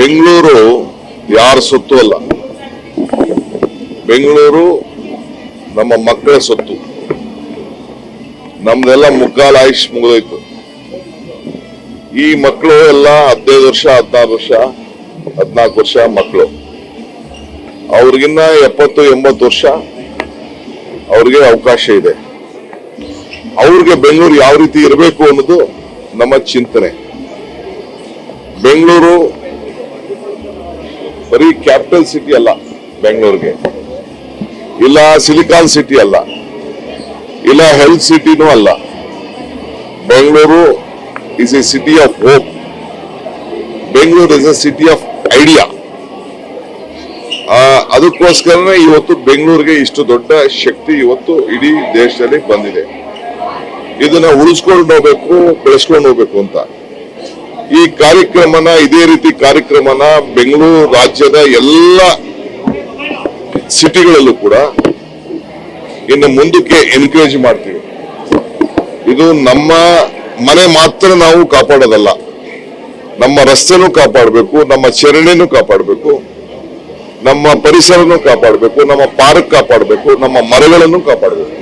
ಬೆಂಗಳೂರು ಯಾರ ಸೊತ್ತು ಅಲ್ಲ. ಬೆಂಗಳೂರು ನಮ್ಮ ಮಕ್ಕಳ ಸೊತ್ತು. ನಮ್ದೆಲ್ಲ ಮುಕ್ಕಾಲ ಆಯುಷ್ ಮುಗಿದೋಯ್ತು. ಈ ಮಕ್ಕಳು ಎಲ್ಲ ಹದಿನೈದು ವರ್ಷ, ಹದಿನಾರು ವರ್ಷ, ಹದಿನಾಲ್ಕು ವರ್ಷ ಮಕ್ಕಳು. ಅವ್ರಿಗಿನ್ನ ಎಪ್ಪತ್ತು, ಎಂಬತ್ತು ವರ್ಷ ಅವ್ರಿಗೆ ಅವಕಾಶ ಇದೆ. ಅವ್ರಿಗೆ ಬೆಂಗಳೂರು ಯಾವ ರೀತಿ ಇರಬೇಕು ಅನ್ನೋದು ನಮ್ಮ ಚಿಂತನೆ. ಬೆಂಗಳೂರು ಬರೀ ಕ್ಯಾಪಿಟಲ್ ಸಿಟಿ ಅಲ್ಲ, ಬೆಂಗಳೂರಿಗೆ. ಇಲ್ಲ ಸಿಲಿಕಾನ್ ಸಿಟಿ ಅಲ್ಲ, ಇಲ್ಲ ಹೆಲ್ತ್ ಸಿಟಿನೂ ಅಲ್ಲ. Bengaluru is a city of hope Bengaluru is a city of idea ಅದಕ್ಕೋಸ್ಕರನೇ ಇವತ್ತು ಬೆಂಗಳೂರಿಗೆ ಇಷ್ಟು ದೊಡ್ಡ ಶಕ್ತಿ ಇವತ್ತು ಇಡೀ ದೇಶದಲ್ಲಿ ಬಂದಿದೆ. ಇದನ್ನ ಉಳಿಸ್ಕೊಂಡು ಹೋಗ್ಬೇಕು, ಬೆಳೆಸ್ಕೊಂಡು ಹೋಗ್ಬೇಕು ಅಂತ. ಈ ಕಾರ್ಯಕ್ರಮನ, ಇದೇ ರೀತಿ ಕಾರ್ಯಕ್ರಮನ ಬೆಂಗಳೂರು ರಾಜ್ಯದ ಎಲ್ಲ ಸಿಟಿಗಳಲ್ಲೂ ಕೂಡ ಇನ್ನು ಮುಂದಕ್ಕೆ ಎನ್ಕರೇಜ್ ಮಾಡ್ತೀವಿ. ಇದು ನಮ್ಮ ಮನೆ ಮಾತ್ರ ನಾವು ಕಾಪಾಡೋದಲ್ಲ. ನಮ್ಮ ರಸ್ತೆನೂ ಕಾಪಾಡಬೇಕು, ನಮ್ಮ ಚರಣಿನೂ ಕಾಪಾಡಬೇಕು, ನಮ್ಮ ಪರಿಸರನೂ ಕಾಪಾಡಬೇಕು, ನಮ್ಮ ಪಾರ್ಕ್ ಕಾಪಾಡಬೇಕು, ನಮ್ಮ ಮರಗಳನ್ನು ಕಾಪಾಡಬೇಕು.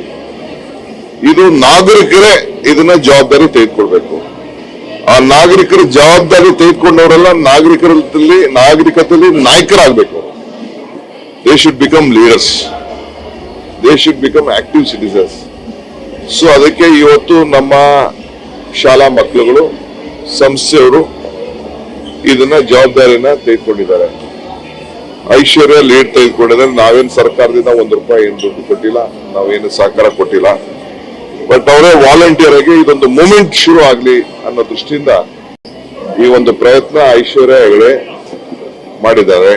ಇದು ನಾಗರಿಕರೇ ಇದನ್ನ ಜವಾಬ್ದಾರಿ ತೆಗೆದುಕೊಳ್ಬೇಕು. ಆ ನಾಗರಿಕರ ಜವಾಬ್ದಾರಿ ತೆಗೆದುಕೊಂಡವರೆಲ್ಲ ನಾಗರಿಕರಲ್ಲಿ, ನಾಗರಿಕತೆಯಲ್ಲಿ ನಾಯಕರಾಗಬೇಕು. They should become leaders they should become active citizens so ಅದಕ್ಕೆ ಇವತ್ತು ನಮ್ಮ ಶಾಲಾ ಮಕ್ಕಳುಗಳು, ಸಂಸ್ಥೆಯವರು ಇದನ್ನ ಜವಾಬ್ದಾರಿನ ತೆಗೆದುಕೊಂಡಿದ್ದಾರೆ. ಐಶ್ವರ್ಯ ಲೀಡ್ ತೆಗೆದುಕೊಂಡಿದ್ದಾರೆ. ನಾವೇನು ಸರ್ಕಾರದಿಂದ ಒಂದು ರೂಪಾಯಿ ಏನು ದುಡ್ಡು ಕೊಟ್ಟಿಲ್ಲ, ನಾವೇನು ಸಹಕಾರ ಕೊಟ್ಟಿಲ್ಲ. ಬಟ್ ಅವರೇ ವಾಲಂಟಿಯರ್ ಆಗಿ ಇದೊಂದು ಮೂಮೆಂಟ್ ಶುರು ಆಗ್ಲಿ ಅನ್ನೋ ದೃಷ್ಟಿಯಿಂದ ಈ ಒಂದು ಪ್ರಯತ್ನ ಐಶ್ವರ್ಯ ಹೆಗಡೆ ಮಾಡಿದ್ದಾರೆ.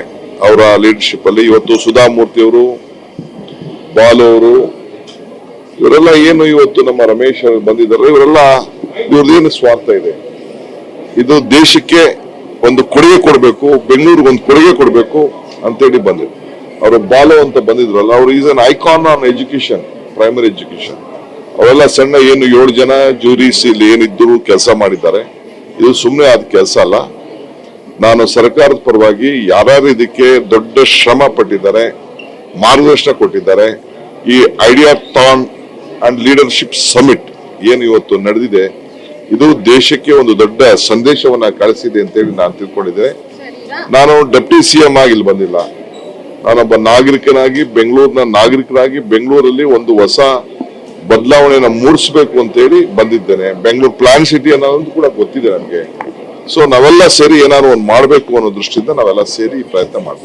ಅವರ ಲೀಡರ್ಶಿಪ್ ಅಲ್ಲಿ ಇವತ್ತು ಸುಧಾಮೂರ್ತಿ ಅವರು, ಬಾಲು ಅವರು, ಇವರೆಲ್ಲ ಏನು ಇವತ್ತು ನಮ್ಮ ರಮೇಶ್ ಬಂದಿದ್ದಾರೆ, ಇವರೆಲ್ಲ ಇವ್ರದ್ದೇನು ಸ್ವಾರ್ಥ ಇದೆ. ಇದು ದೇಶಕ್ಕೆ ಒಂದು ಕೊಡುಗೆ ಕೊಡಬೇಕು, ಬೆಂಗಳೂರಿಗೆ ಒಂದು ಕೊಡುಗೆ ಕೊಡಬೇಕು ಅಂತೇಳಿ ಬಂದಿದ್ರು. ಅವರು ಬಾಲು ಅಂತ ಬಂದಿದ್ರಲ್ಲ, ಅವರು is an icon on education primary education ಅವೆಲ್ಲ ಸಣ್ಣ ಏನು ಏಳು ಜನ ಜ್ಯೂರಿಸ್ ಇಲ್ಲಿ ಏನಿದ್ರು ಕೆಲಸ ಮಾಡಿದ್ದಾರೆ. ಇದು ಸುಮ್ಮನೆ ಆದ ಕೆಲಸ ಅಲ್ಲ. ನಾನು ಸರ್ಕಾರದ ಪರವಾಗಿ ಯಾರ್ಯಾರು ಇದಕ್ಕೆ ದೊಡ್ಡ ಶ್ರಮ ಪಟ್ಟಿದ್ದಾರೆ, ಮಾರ್ಗದರ್ಶನ ಕೊಟ್ಟಿದ್ದಾರೆ, ಈ ideathon and leadership summit ಏನು ಇವತ್ತು ನಡೆದಿದೆ, ಇದು ದೇಶಕ್ಕೆ ಒಂದು ದೊಡ್ಡ ಸಂದೇಶವನ್ನ ಕಳಿಸಿದೆ ಅಂತೇಳಿ ನಾನು ತಿಳ್ಕೊಂಡಿದ್ದೆ. ನಾನು ಡೆಪ್ಟಿ ಸಿ ಎಂ ಆಗಿ ಇಲ್ಲಿ ಬಂದಿಲ್ಲ. ನಾನೊಬ್ಬ ನಾಗರಿಕನಾಗಿ, ಬೆಂಗಳೂರಿನ ನಾಗರಿಕನಾಗಿ ಬೆಂಗಳೂರಲ್ಲಿ ಒಂದು ಹೊಸ ಬದಲಾವಣೆನ ಮೂಡಿಸಬೇಕು ಅಂತೇಳಿ ಬಂದಿದ್ದೇನೆ. ಬೆಂಗಳೂರು ಪ್ಲಾನ್ ಸಿಟಿ ಅನ್ನೋದು ಕೂಡ ಗೊತ್ತಿದೆ ನನಗೆ ಸೊ ನಾವೆಲ್ಲ ಸೇರಿ ಏನಾದ್ರು ಒಂದು ಮಾಡಬೇಕು ಅನ್ನೋ ದೃಷ್ಟಿಯಿಂದ ನಾವೆಲ್ಲ ಸೇರಿ ಪ್ರಯತ್ನ ಮಾಡ್ತೀವಿ.